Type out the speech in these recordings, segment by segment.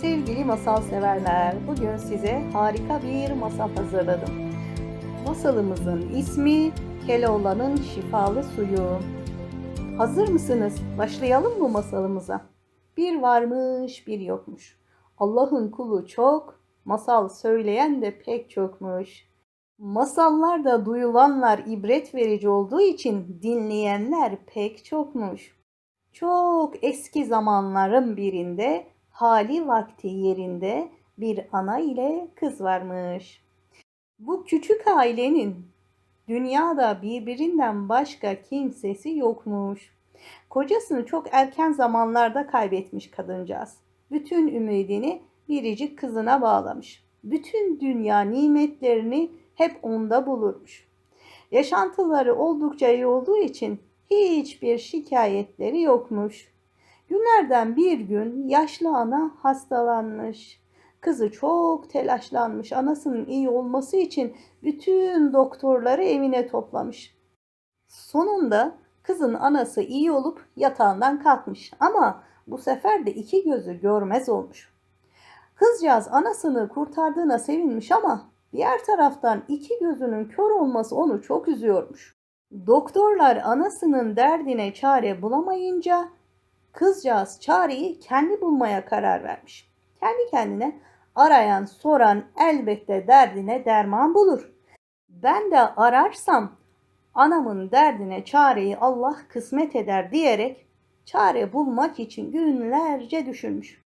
Sevgili masal severler, bugün size harika bir masal hazırladım. Masalımızın ismi Keloğlan'ın Şifalı Suyu. Hazır mısınız? Başlayalım mı masalımıza? Bir varmış, bir yokmuş. Allah'ın kulu çok, masal söyleyen de pek çokmuş. Masallarda duyulanlar ibret verici olduğu için dinleyenler pek çokmuş. Çok eski zamanların birinde hali vakti yerinde bir ana ile kız varmış. Bu küçük ailenin dünyada birbirinden başka kimsesi yokmuş. Kocasını çok erken zamanlarda kaybetmiş kadıncağız. Bütün ümidini biricik kızına bağlamış. Bütün dünya nimetlerini hep onda bulurmuş. Yaşantıları oldukça iyi olduğu için hiçbir şikayetleri yokmuş. Günlerden bir gün yaşlı ana hastalanmış. Kızı çok telaşlanmış. Anasının iyi olması için bütün doktorları evine toplamış. Sonunda kızın anası iyi olup yatağından kalkmış ama bu sefer de iki gözü görmez olmuş. Kızcağız anasını kurtardığına sevinmiş ama diğer taraftan iki gözünün kör olması onu çok üzüyormuş. Doktorlar anasının derdine çare bulamayınca kızcağız çareyi kendi bulmaya karar vermiş. Kendi kendine arayan soran elbette derdine derman bulur. Ben de ararsam anamın derdine çareyi Allah kısmet eder diyerek çare bulmak için günlerce düşünmüş.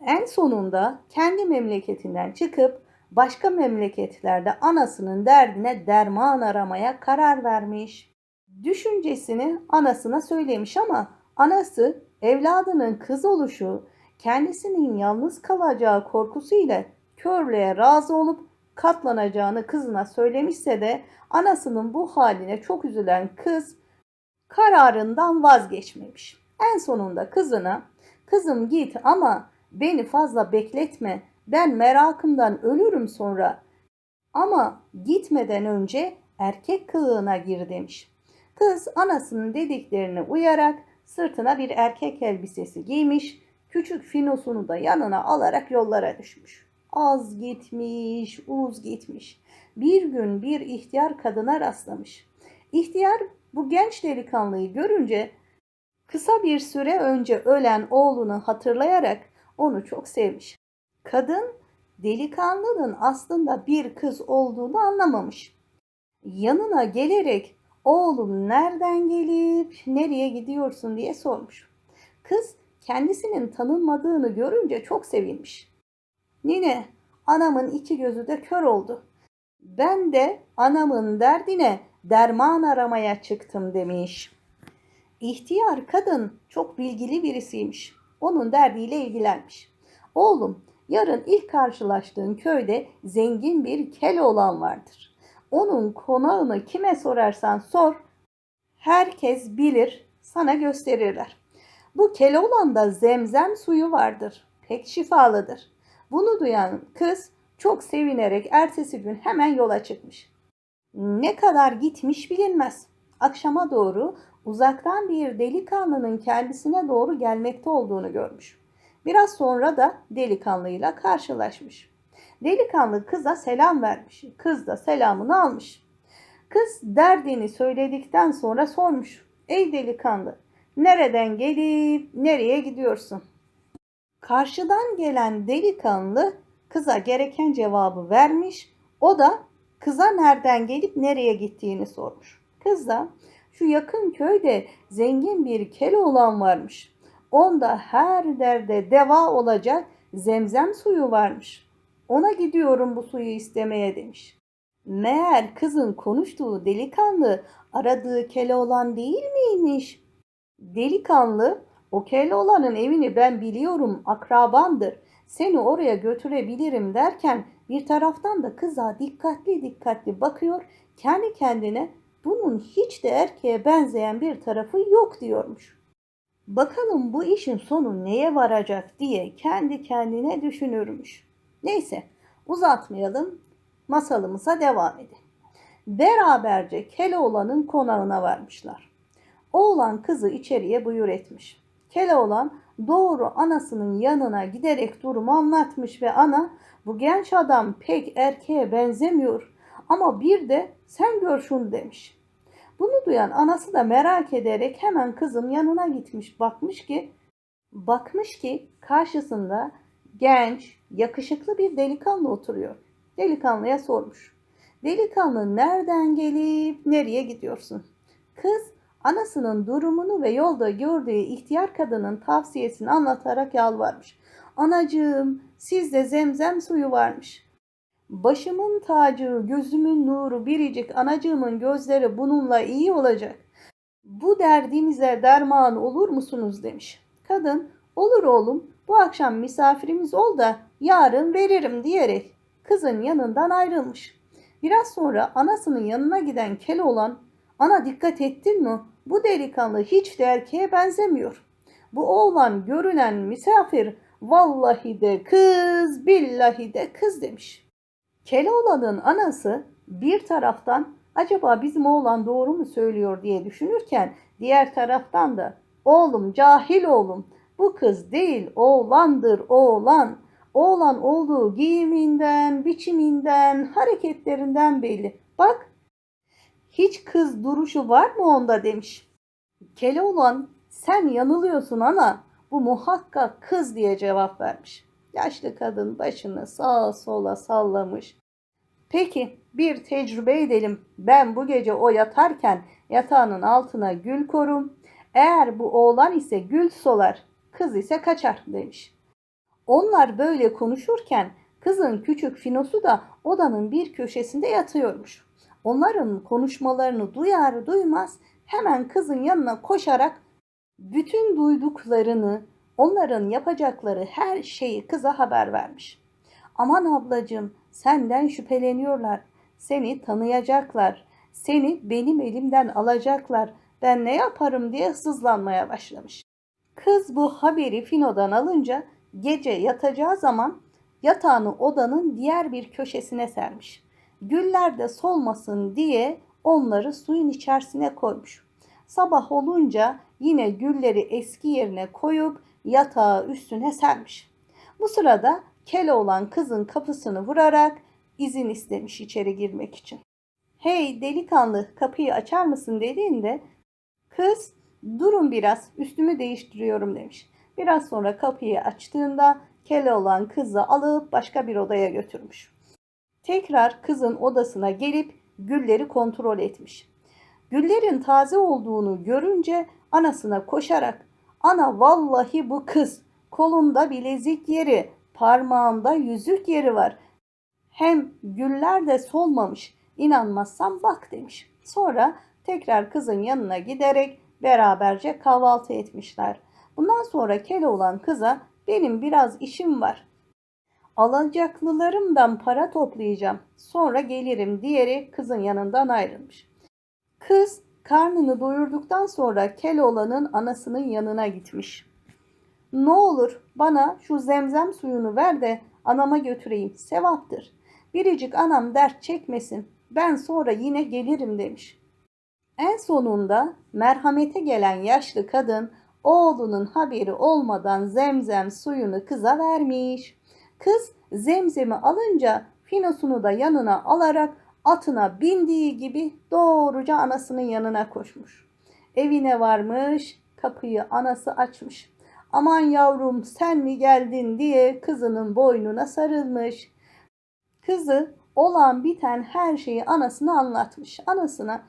En sonunda kendi memleketinden çıkıp başka memleketlerde anasının derdine derman aramaya karar vermiş. Düşüncesini anasına söylemiş ama anası evladının kız oluşu, kendisinin yalnız kalacağı korkusuyla körlüğe razı olup katlanacağını kızına söylemişse de anasının bu haline çok üzülen kız kararından vazgeçmemiş. En sonunda kızına kızım git ama beni fazla bekletme ben merakımdan ölürüm sonra ama gitmeden önce erkek kılığına gir demiş. Kız anasının dediklerine uyarak sırtına bir erkek elbisesi giymiş, küçük finosunu da yanına alarak yollara düşmüş. Az gitmiş, uz gitmiş. Bir gün bir ihtiyar kadına rastlamış. İhtiyar bu genç delikanlıyı görünce kısa bir süre önce ölen oğlunu hatırlayarak onu çok sevmiş. Kadın delikanlının aslında bir kız olduğunu anlamamış. Yanına gelerek oğlum nereden gelip nereye gidiyorsun diye sormuş. Kız kendisinin tanınmadığını görünce çok sevinmiş. Nine anamın iki gözü de kör oldu. Ben de anamın derdine derman aramaya çıktım demiş. İhtiyar kadın çok bilgili birisiymiş. Onun derdiyle ilgilenmiş. Oğlum yarın ilk karşılaştığın köyde zengin bir Keloğlan vardır. Onun konağını kime sorarsan sor, herkes bilir, sana gösterirler. Bu Keloğlan'da zemzem suyu vardır, pek şifalıdır. Bunu duyan kız çok sevinerek ertesi gün hemen yola çıkmış. Ne kadar gitmiş bilinmez. Akşama doğru uzaktan bir delikanlının kendisine doğru gelmekte olduğunu görmüş. Biraz sonra da delikanlıyla karşılaşmış. Delikanlı kıza selam vermiş. Kız da selamını almış. Kız derdini söyledikten sonra sormuş. Ey delikanlı, nereden gelip nereye gidiyorsun? Karşıdan gelen delikanlı kıza gereken cevabı vermiş. O da kıza nereden gelip nereye gittiğini sormuş. Kız da şu yakın köyde zengin bir Keloğlan varmış. Onda her derde deva olacak zemzem suyu varmış. Ona gidiyorum bu suyu istemeye demiş. Meğer kızın konuştuğu delikanlı aradığı Keloğlan değil miymiş? Delikanlı o Keloğlan'ın evini ben biliyorum akrabandır. Seni oraya götürebilirim derken bir taraftan da kıza dikkatli dikkatli bakıyor. Kendi kendine bunun hiç de erkeğe benzeyen bir tarafı yok diyormuş. Bakalım bu işin sonu neye varacak diye kendi kendine düşünürmüş. Neyse uzatmayalım masalımıza devam edelim. Beraberce Keloğlan'ın konağına varmışlar. Oğlan kızı içeriye buyur etmiş. Keloğlan doğru anasının yanına giderek durumu anlatmış ve ana bu genç adam pek erkeğe benzemiyor ama bir de sen gör şunu demiş. Bunu duyan anası da merak ederek hemen kızın yanına gitmiş bakmış ki bakmış ki karşısında genç, yakışıklı bir delikanlı oturuyor. Delikanlıya sormuş. Delikanlı nereden gelip nereye gidiyorsun? Kız anasının durumunu ve yolda gördüğü ihtiyar kadının tavsiyesini anlatarak yalvarmış. Anacığım sizde zemzem suyu varmış. Başımın tacı, gözümün nuru biricik anacığımın gözleri bununla iyi olacak. Bu derdimize derman olur musunuz demiş. Kadın olur oğlum bu akşam misafirimiz ol da yarın veririm diyerek kızın yanından ayrılmış. Biraz sonra anasının yanına giden Keloğlan ana dikkat ettin mi? Bu delikanlı hiç de erkeğe benzemiyor. Bu oğlan görünen misafir vallahi de kız billahi de kız demiş. Keloğlan'ın anası bir taraftan acaba bizim oğlan doğru mu söylüyor diye düşünürken diğer taraftan da oğlum cahil oğlum bu kız değil oğlandır oğlan. Oğlan olduğu giyiminden, biçiminden, hareketlerinden belli. Bak hiç kız duruşu var mı onda demiş. Keloğlan sen yanılıyorsun ana bu muhakkak kız diye cevap vermiş. Yaşlı kadın başını sağa sola sallamış. Peki bir tecrübe edelim. Ben bu gece o yatarken yatağının altına gül korum. Eğer bu oğlan ise gül solar, kız ise kaçar demiş. Onlar böyle konuşurken kızın küçük Finosu da odanın bir köşesinde yatıyormuş. Onların konuşmalarını duyar duymaz hemen kızın yanına koşarak bütün duyduklarını, onların yapacakları her şeyi kıza haber vermiş. Aman ablacığım senden şüpheleniyorlar. Seni tanıyacaklar. Seni benim elimden alacaklar. Ben ne yaparım diye sızlanmaya başlamış. Kız bu haberi Fino'dan alınca gece yatacağı zaman yatağını odanın diğer bir köşesine sermiş. Güller de solmasın diye onları suyun içerisine koymuş. Sabah olunca yine gülleri eski yerine koyup yatağı üstüne sermiş. Bu sırada Keloğlan kızın kapısını vurarak izin istemiş içeri girmek için. Hey delikanlı kapıyı açar mısın dediğinde kız durun biraz üstümü değiştiriyorum demiş. Biraz sonra kapıyı açtığında Keloğlan kızı alıp başka bir odaya götürmüş. Tekrar kızın odasına gelip gülleri kontrol etmiş. Güllerin taze olduğunu görünce anasına koşarak ana vallahi bu kız kolunda bilezik yeri, parmağında yüzük yeri var. Hem güller de solmamış. İnanmazsan bak demiş. Sonra tekrar kızın yanına giderek beraberce kahvaltı etmişler. Bundan sonra Keloğlan kıza benim biraz işim var. Alacaklılarımdan para toplayacağım. Sonra gelirim diyerek kızın yanından ayrılmış. Kız karnını doyurduktan sonra Keloğlan'ın anasının yanına gitmiş. Ne olur bana şu zemzem suyunu ver de anama götüreyim. Sevaptır. Biricik anam dert çekmesin. Ben sonra yine gelirim demiş. En sonunda merhamete gelen yaşlı kadın oğlunun haberi olmadan zemzem suyunu kıza vermiş. Kız zemzemi alınca finosunu da yanına alarak atına bindiği gibi doğruca anasının yanına koşmuş. Evine varmış, kapıyı anası açmış. Aman yavrum sen mi geldin diye kızının boynuna sarılmış. Kızı olan biten her şeyi anasına anlatmış. Anasına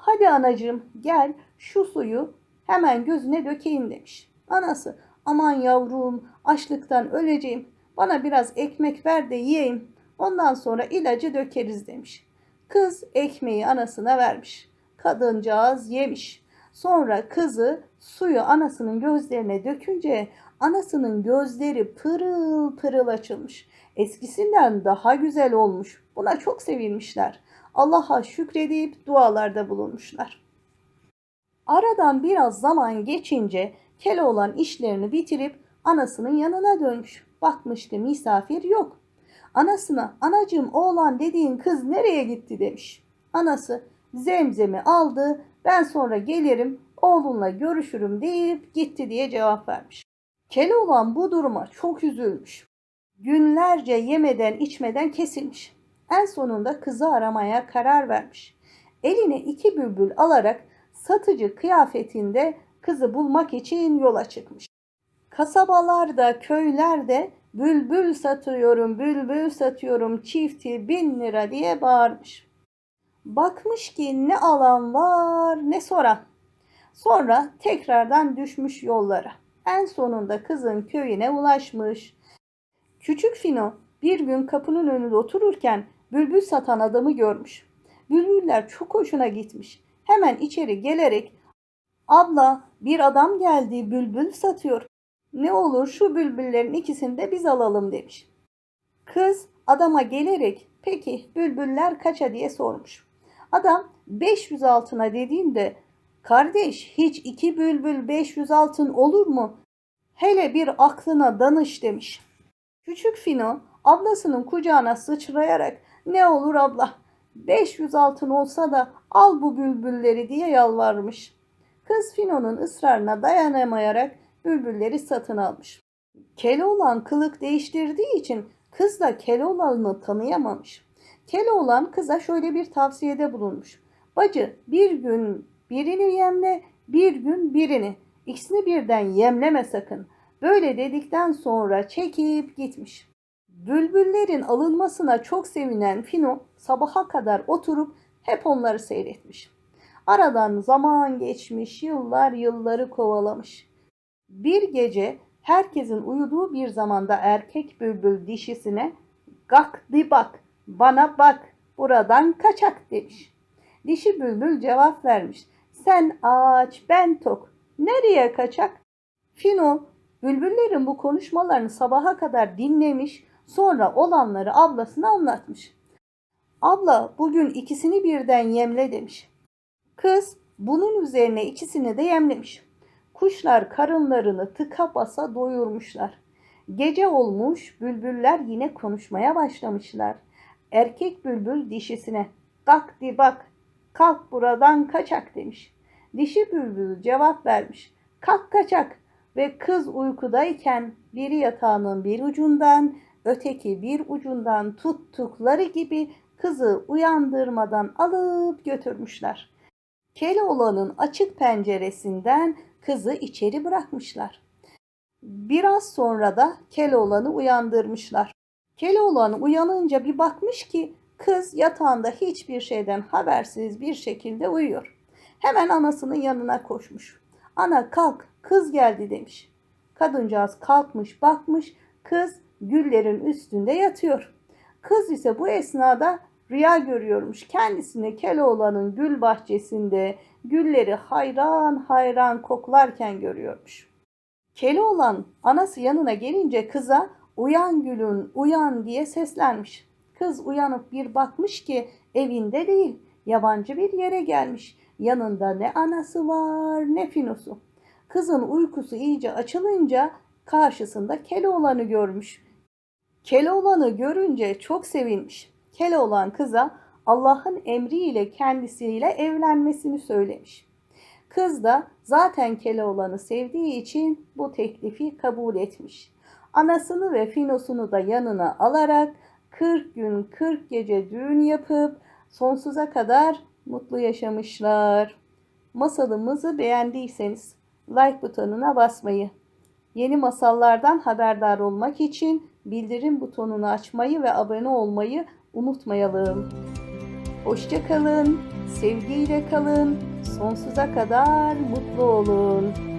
hadi anacığım gel şu suyu hemen gözüne dökeyim demiş. Anası aman yavrum açlıktan öleceğim bana biraz ekmek ver de yiyeyim ondan sonra ilacı dökeriz demiş. Kız ekmeği anasına vermiş. Kadıncağız yemiş. Sonra kızı suyu anasının gözlerine dökünce anasının gözleri pırıl pırıl açılmış. Eskisinden daha güzel olmuş. Buna çok sevinmişler. Allah'a şükredip dualarda bulunmuşlar. Aradan biraz zaman geçince Keloğlan işlerini bitirip anasının yanına dönmüş. Bakmıştı misafir yok. Anasına anacığım oğlan dediğin kız nereye gitti demiş. Anası zemzemi aldı ben sonra gelirim oğlunla görüşürüm deyip gitti diye cevap vermiş. Keloğlan bu duruma çok üzülmüş. Günlerce yemeden içmeden kesilmiş. En sonunda kızı aramaya karar vermiş. Eline iki bülbül alarak satıcı kıyafetinde kızı bulmak için yola çıkmış. Kasabalarda, köylerde bülbül satıyorum, bülbül satıyorum çifti bin lira diye bağırmış. Bakmış ki ne alan var ne soran. Sonra tekrardan düşmüş yollara. En sonunda kızın köyüne ulaşmış. Küçük Fino bir gün kapının önünde otururken bülbül satan adamı görmüş. Bülbüller çok hoşuna gitmiş. Hemen içeri gelerek abla bir adam geldi bülbül satıyor. Ne olur şu bülbüllerin ikisini de biz alalım demiş. Kız adama gelerek peki bülbüller kaça diye sormuş. Adam 500 altına dediğinde kardeş hiç iki bülbül 500 altın olur mu? Hele bir aklına danış demiş. Küçük Fino ablasının kucağına sıçrayarak ne olur abla 500 altın olsa da al bu bülbülleri diye yalvarmış. Kız Fino'nun ısrarına dayanamayarak bülbülleri satın almış. Keloğlan kılık değiştirdiği için kız da Keloğlan'ı tanıyamamış. Keloğlan kıza şöyle bir tavsiyede bulunmuş. Bacı bir gün birini yemle, bir gün birini. İkisini birden yemleme sakın. Böyle dedikten sonra çekip gitmiş. Bülbüllerin alınmasına çok sevinen Fino sabaha kadar oturup hep onları seyretmiş. Aradan zaman geçmiş, yıllar yılları kovalamış. Bir gece herkesin uyuduğu bir zamanda erkek bülbül dişisine gak di bak, bana bak, buradan kaçak demiş. Dişi bülbül cevap vermiş. Sen aç, ben tok. Nereye kaçak? Fino, bülbüllerin bu konuşmalarını sabaha kadar dinlemiş, sonra olanları ablasına anlatmış. Abla bugün ikisini birden yemle demiş. Kız bunun üzerine ikisini de yemlemiş. Kuşlar karınlarını tıka basa doyurmuşlar. Gece olmuş, bülbüller yine konuşmaya başlamışlar. Erkek bülbül dişisine, kalk di bak, kalk buradan kaçak demiş. Dişi bülbül cevap vermiş, kalk kaçak ve kız uykudayken biri yatağının bir ucundan, öteki bir ucundan tuttukları gibi kızı uyandırmadan alıp götürmüşler. Keloğlan'ın açık penceresinden kızı içeri bırakmışlar. Biraz sonra da Keloğlan'ı uyandırmışlar. Keloğlan uyanınca bir bakmış ki kız yatağında hiçbir şeyden habersiz bir şekilde uyuyor. Hemen anasının yanına koşmuş. Ana kalk kız geldi demiş. Kadıncağız kalkmış bakmış kız güllerin üstünde yatıyor. Kız ise bu esnada rüya görüyormuş. Kendisini Keloğlan'ın gül bahçesinde gülleri hayran hayran koklarken görüyormuş. Keloğlan anası yanına gelince kıza uyan gülün uyan diye seslenmiş. Kız uyanıp bir bakmış ki evinde değil yabancı bir yere gelmiş. Yanında ne anası var ne finosu. Kızın uykusu iyice açılınca karşısında Keloğlan'ı görmüş. Keloğlan'ı görünce çok sevinmiş. Keloğlan kıza Allah'ın emriyle kendisiyle evlenmesini söylemiş. Kız da zaten Keloğlan'ı sevdiği için bu teklifi kabul etmiş. Anasını ve Finos'unu da yanına alarak 40 gün 40 gece düğün yapıp sonsuza kadar mutlu yaşamışlar. Masalımızı beğendiyseniz like butonuna basmayı, yeni masallardan haberdar olmak için bildirim butonunu açmayı ve abone olmayı unutmayalım. Hoşça kalın, sevgiyle kalın, sonsuza kadar mutlu olun.